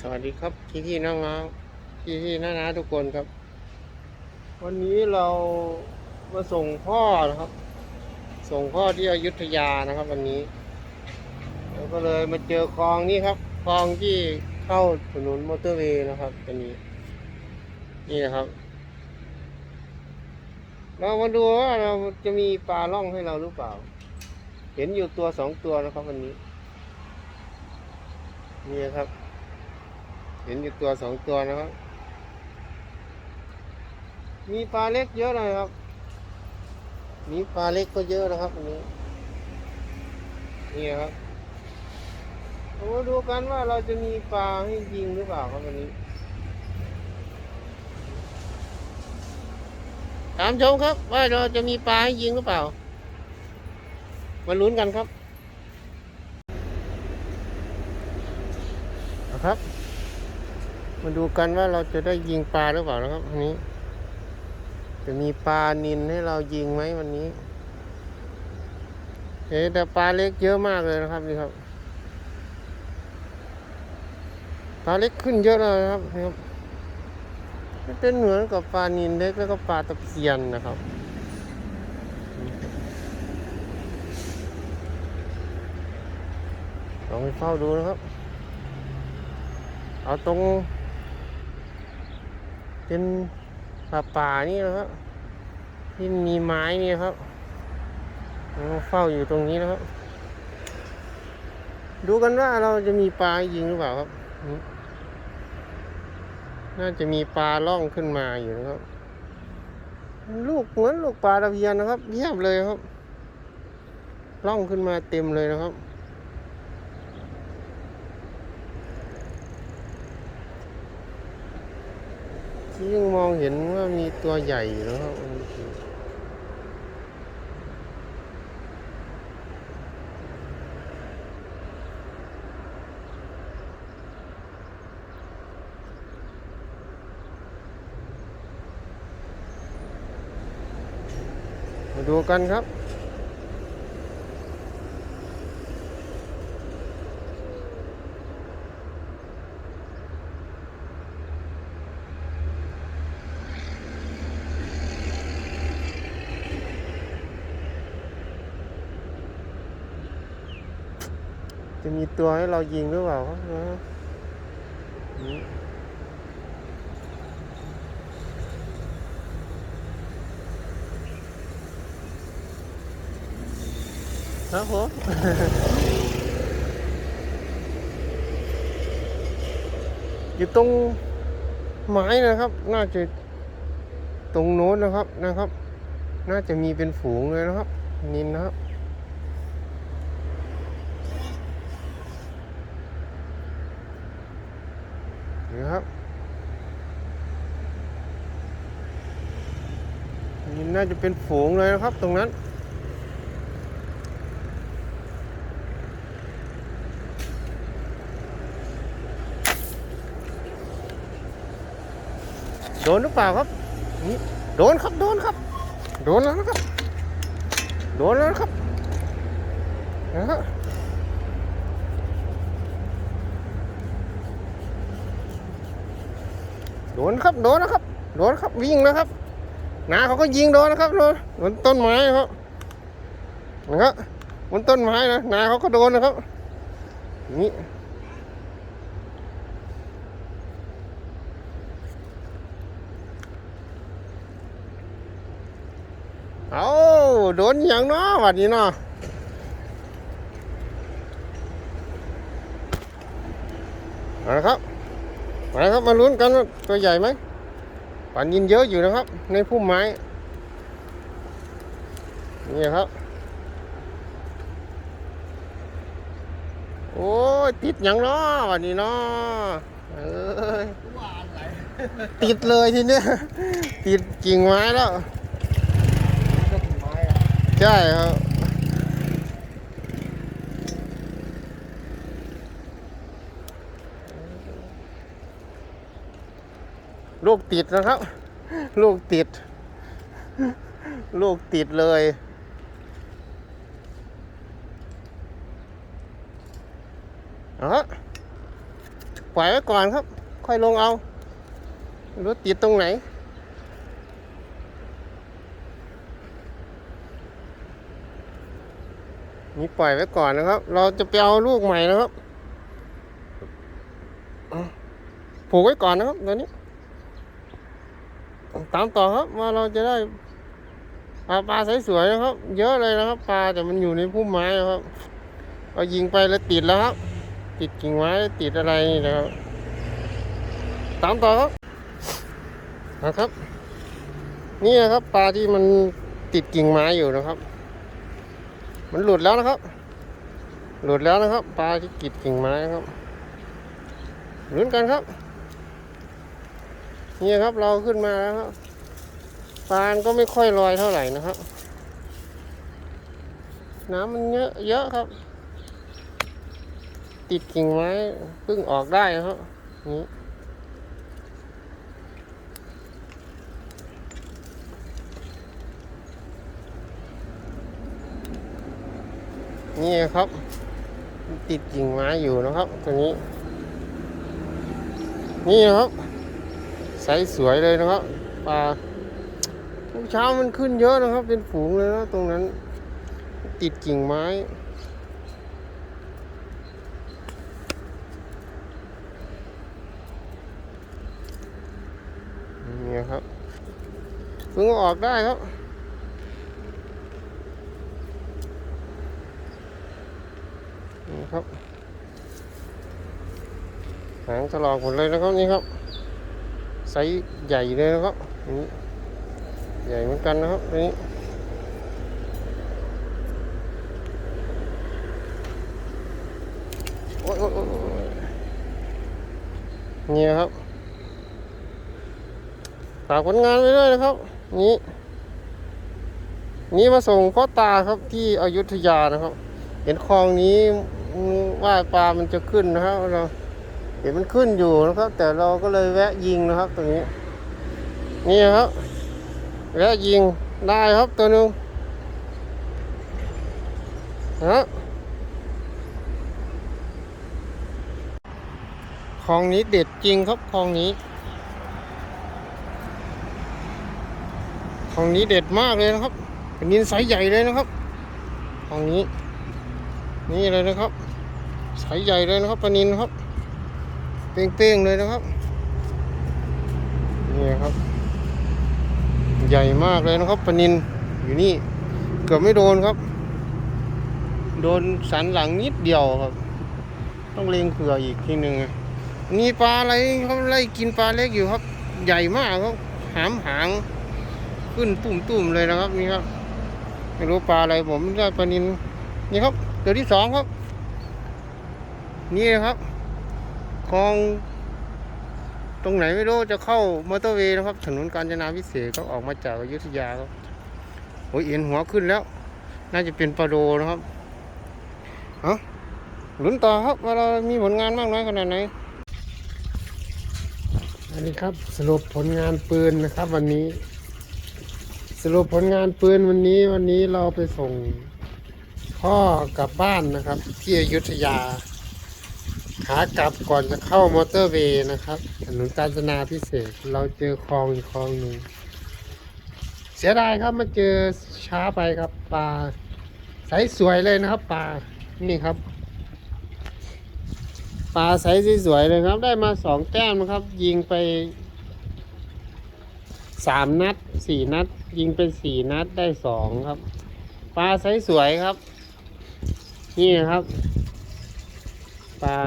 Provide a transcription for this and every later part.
สวัสดีครับพี่พี่น้องๆพี่พี่น้าๆทุกคนครับ วันนี้เรามาส่งพ่อนะครับ ส่งพ่อที่อยุธยานะครับ วันนี้เราก็เลยมาเจอคลองนี้ครับคลองที่เข้าถนนมอเตอร์เวย์นะครับตัวนี้ นี่นะครับ เรามาดูว่าเราจะมีปลาล่องให้เราหรือเปล่า เห็นอยู่ตัวสองตัวนะครับ วันนี้ นี่ครับ เห็นอยู่ตัวสองตัวนะครับ มีปลาเล็กเยอะเลยครับ มีปลาเล็กก็เยอะนะครับอันนี้ นี่ครับเรามาดูกันว่าเราจะมีปลาให้ยิงหรือเปล่าครับวันนี้ถามชมครับ ว่าเราจะมีปลาให้ยิงหรือเปล่า มาลุ้นกันครับครับ มาดูกันว่าเราจะได้ยิงปลาหรือเปล่านะครับวันนี้ จะมีปลานินให้เรายิงไหมวันนี้ เอ๊แต่ปลาเล็กเยอะมากเลยนะครับนี่ครับปลาเล็กขึ้นเยอะเลยนะครับนี่ครับมันเป็นเหมือนกับปลานินเล็กแล้วก็ปลาตะเพียนนะครับลองไปเฝ้าดูนะครับ เอาตรง เป็นป่าป่านี่นะครับที่มีไม้นี่ครับเฝ้าอยู่ตรงนี้นะครับ ดูกันว่าเราจะมีปลายิงหรือเปล่าครับนี่น่าจะมีปลาล่องขึ้นมาอยู่นะครับ ลูกเหมือนลูกปลาตะเพียนนะครับเพียบเลยครับ ล่องขึ้นมาเต็มเลยนะครับ ยังมองเห็นว่ามีตัวใหญ่อยู่นะครับมาดูกันครับ มีตัวให้เรายิงหรือเปล่าครับนะนี่ครับผมอยู่ตรงไม้นะครับ น่าจะตรงโน้นนะครับนะครับ น่าจะมีเป็นฝูงเลยนะครับ นินนะครับ นี่ครับนี่น่าจะเป็นฝูงเลยนะครับตรงนั้น โดนหรือเปล่าครับนี่โดนครับโดนครับ โดนแล้วนะครับ โดนแล้วนะครับนะครับ โด นครับโดนนะครับโดนครับวิ่งนะครับนาเขาก็ยิงโดนนะครับโดนบนต้นไม้ครับนะครับบนต้นไม้นะนาเขาก็โดนนะครับนี่เอาโดนอย่างเนาะวันนี้เนาะเอาละครับ มาครับมาลุ้นกันว่าตัวใหญ่ไหมป่านยินเยอะอยู่นะครับ ในพุ่มไม้ นี่ครับ โอ้ยติดอย่างเนาะวันนี้เนาะเอ้ยติดเลยทีเนี้ยติดกิ่งไม้แล้วใช่ครับ ลูกติดนะครับ ลูกติด ลูกติดเลย เอาปล่อยไว้ก่อนครับ ค่อยลงเอารถติดตรงไหน นี่ปล่อยไว้ก่อนนะครับ เราจะไปเอาลูกใหม่นะครับ ผูกไว้ก่อนนะครับตอนนี้ ตามต่อครับว่าเราจะได้ปลาปลาสวยๆนะครับ เยอะเลยนะครับ ปลาแต่มันอยู่ในพุ่มไม้นะครับเอายิงไปแล้วติดแล้วครับ ติดกิ่งไม้ติดอะไรนี่นะครับตามต่อครับนะครับ นี่นะครับปลาที่มันติดกิ่งไม้อยู่นะครับ มันหลุดแล้วนะครับ หลุดแล้วนะครับ ปลาที่ติดกิ่งไม้นะครับลุ้นกันครับ นี่ครับเราขึ้นมาแล้วครับปลาก็ไม่ค่อยลอยเท่าไหร่นะครับ น้ำมันเยอะเยอะครับ ติดกิ่งไม้เพิ่งออกได้นะครับนี่นี่ครับ ติดกิ่งไม้อยู่นะครับ ตัวนี้ นี่ครับ ไซส์สวยเลยนะครับปลาทุกเช้ามันขึ้นเยอะนะครับ เป็นฝูงเลยนะตรงนั้น ติดกิ่งไม้ นี่ครับเพิ่งออกได้ครับนี่ครับหางถลอกหมดเลยนะครับนี่ครับ ไซส์ใหญ่เลยนะครับนี่ใหญ่เหมือนกันนะครับนี้โอ้ยโอ้ยนี่ครับฝากผลงานไว้ด้วยนะครับ นี่นี่มาส่งพ่อตาครับที่อยุธยานะครับ เห็นคลองนี้ว่าปลามันจะขึ้นนะครับเรา เห็นมันขึ้นอยู่นะครับ แต่เราก็เลยแวะยิงนะครับตรงนี้ นี่ครับ แวะยิงได้ครับตัวนึงฮะคลองนี้เด็ดจริงครับคลองนี้คลองนี้เด็ดมากเลยนะครับ เป็นนินไซส์ใหญ่เลยนะครับคลองนี้ นี่เลยนะครับไซส์ใหญ่เลยนะครับปลานินครับ เป้งๆเลยนะครับนี่ครับ ใหญ่มากเลยนะครับปนินอยู่นี่ เกือบไม่โดนครับ โดนสันหลังนิดเดียวครับ ต้องเลงเผื่ออีกทีหนึ่งนี่ปลาอะไรเขาไล่กินปลาเล็กอยู่ครับ ใหญ่มากครับหามหางขึ้นตุ่มๆเลยนะครับนี่ครับไม่รู้ปลาอะไรผมได้ปลานินนี่ครับตัวที่สองครับ นี่ครับ คลอง ตรงไหนไม่รู้จะเข้ามอเตอร์เวย์นะครับ ถนนกาญจนาพิเศษก็ออกมาจากอยุธยาครับโอ้ยเอ็นหัวขึ้นแล้ว น่าจะเป็นปลาโดนะครับเอาลุ้นต่อครับว่าเรามีผลงานมากน้อยขนาดไหนอันนี้ครับสรุปผลงานปืนนะครับ วันนี้ สรุปผลงานปืนวันนี้วันนี้เราไปส่งพ่อกลับบ้านนะครับ ที่อยุธยา ขากลับก่อนจะเข้ามอเตอร์เวย์นะครับถนนกาญจนาพิเศษเราเจอคลองอีกคลองหนึ่งเสียดายครับมาเจอช้าไปครับปลาใสสวยเลยนะครับปลานี่ครับปลาใสสวยเลยครับ ได้มาสองแต้มนะครับ ยิงไปสามนัดสี่นัด ยิงไปสี่นัดได้สองครับ ปลาใสสวยครับ นี่นะครับ ปลา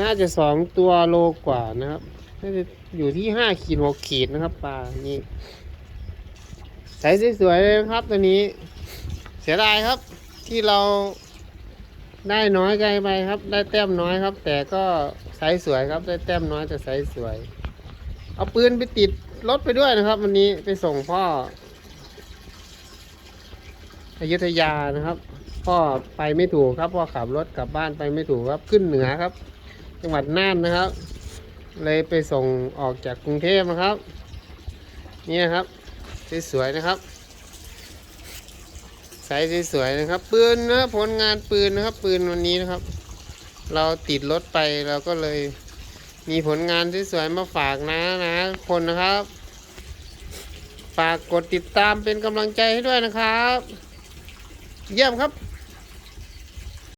น่าจะสองตัวโลกว่านะครับ น่าจะอยู่ที่ห้าขีดหกขีดนะครับปลา นี่ใสสวยๆเลยนะครับตัวนี้ เสียดายครับ ที่เราได้น้อยไกลไปครับ ได้แต้มน้อยครับ แต่ก็ไซส์สวยครับ ได้แต้มน้อยแต่ไซส์สวย เอาปืนไปติดรถไปด้วยนะครับ วันนี้ไปส่งพ่ออยุธยานะครับ พ่อไปไม่ถูกครับพ่อขับรถกลับบ้านไปไม่ถูกครับขึ้นเหนือครับ จังหวัดน่านนะครับ เลยไปส่งออกจากกรุงเทพนะครับ นี่นะครับสวยๆนะครับใสสวยๆนะครับ ปืนนะผลงานปืนนะครับ ปืนวันนี้นะครับ เราติดรถไปเราก็เลยมีผลงานสวยๆมาฝากนะนะคนนะครับ ฝากกดติดตามเป็นกำลังใจให้ด้วยนะครับ เยี่ยมครับ